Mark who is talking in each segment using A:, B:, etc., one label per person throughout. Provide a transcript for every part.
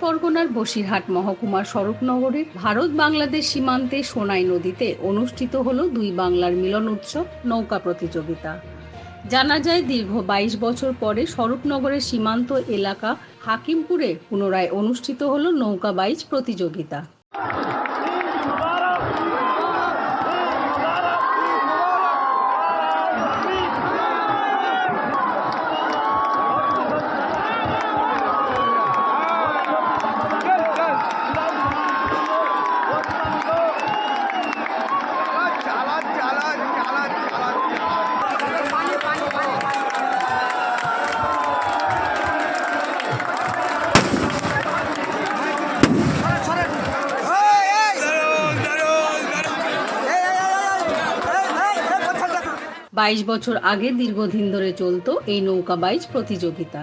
A: পরগনার বসিরহাট মহকুমার স্বরূপনগরের ভারত বাংলাদেশ সীমান্তে সোনাই নদীতে অনুষ্ঠিত হল দুই বাংলার মিলন উৎসব নৌকা প্রতিযোগিতা। জানা যায়, দীর্ঘ বাইশ বছর পরে স্বরূপনগরের সীমান্ত এলাকা হাকিমপুরে পুনরায় অনুষ্ঠিত হল নৌকা বাইচ প্রতিযোগিতা। বাইশ বছর আগে দীর্ঘদিন ধরে চলতো এই নৌকা বাইচ প্রতিযোগিতা।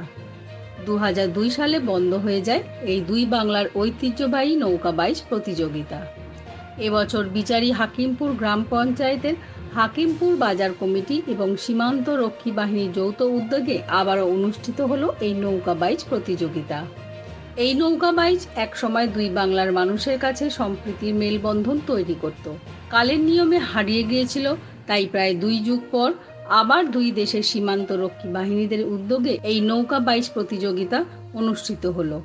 A: দু দুই সালে বন্ধ হয়ে যায় এই দুই বাংলার ঐতিহ্যবাহী নৌকা বাইচ প্রতিযোগিতা। এবছর বিচারী হাকিমপুর গ্রাম পঞ্চায়েতের হাকিমপুর বাজার কমিটি এবং সীমান্ত রক্ষী বাহিনীর যৌথ উদ্যোগে আবারও অনুষ্ঠিত হলো এই নৌকা বাইচ প্রতিযোগিতা। এই নৌকা বাইচ একসময় দুই বাংলার মানুষের কাছে সম্প্রীতির মেলবন্ধন তৈরি করত। কালের নিয়মে হারিয়ে গিয়েছিল তাই প্রায় দুই যুগ পর আবার দুই দেশের সীমান্ত রক্ষী বাহিনীদের উদ্যোগে এই নৌকা বাইচ প্রতিযোগিতা অনুষ্ঠিত হলো।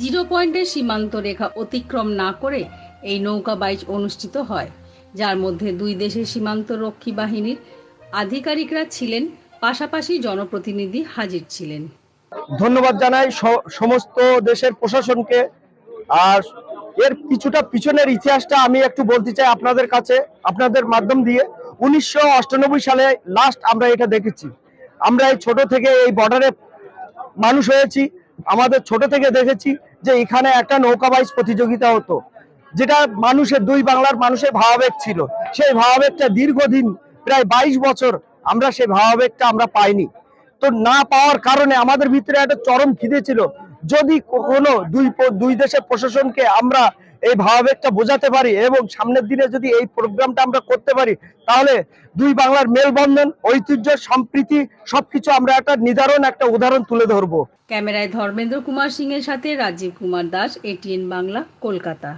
A: জিরো পয়েন্টের সীমান্ত রেখা অতিক্রম না করে এই নৌকা বাইচ অনুষ্ঠিত হয়, যার মধ্যে দুই দেশের সীমান্ত রক্ষী বাহিনীর আধিকারিকরা ছিলেন, পাশাপাশি জনপ্রতিনিধি হাজির ছিলেন।
B: ধন্যবাদ জানাই সমস্ত দেশের প্রশাসনকে। আর এর কিছুটা পিছনের ইতিহাসটা আমি একটু বলতে চাই আপনাদের কাছে, আপনাদের মাধ্যম দিয়ে। উনিশশো সালে লাস্ট আমরা এটা দেখেছি। আমরা এই ছোট থেকে এই বর্ডারে মানুষ হয়েছি। আমাদের ছোট থেকে দেখেছি যে এখানে একটা নৌকা বাইচ প্রতিযোগিতা হতো, যেটা মানুষের দুই বাংলার মানুষের ভাবাবেগ ছিল। সেই ভাবাবেগটা দীর্ঘদিন, প্রায় বাইশ বছর আমরা সেই ভাবাবেগটা আমরা পাইনি। তো না পাওয়ার কারণে আমাদের ভিতরে একটা চরম খিদে ছিল। যদি কখনো দুই দুই দেশের প্রশাসনকে আমরা এই ভাবাবেগটা বোঝাতে পারি এবং সামনের দিনে যদি এই প্রোগ্রামটা আমরা করতে পারি, তাহলে দুই বাংলার মেলবন্ধন, ঐতিহ্য, সম্প্রীতি সবকিছু আমরা একটা নিদারণ একটা উদাহরণ তুলে ধরবো।
A: ক্যামেরায় ধর্মেন্দ্র কুমার সিং এর সাথে রাজীব কুমার দাস, এটিএন বাংলা, কলকাতা।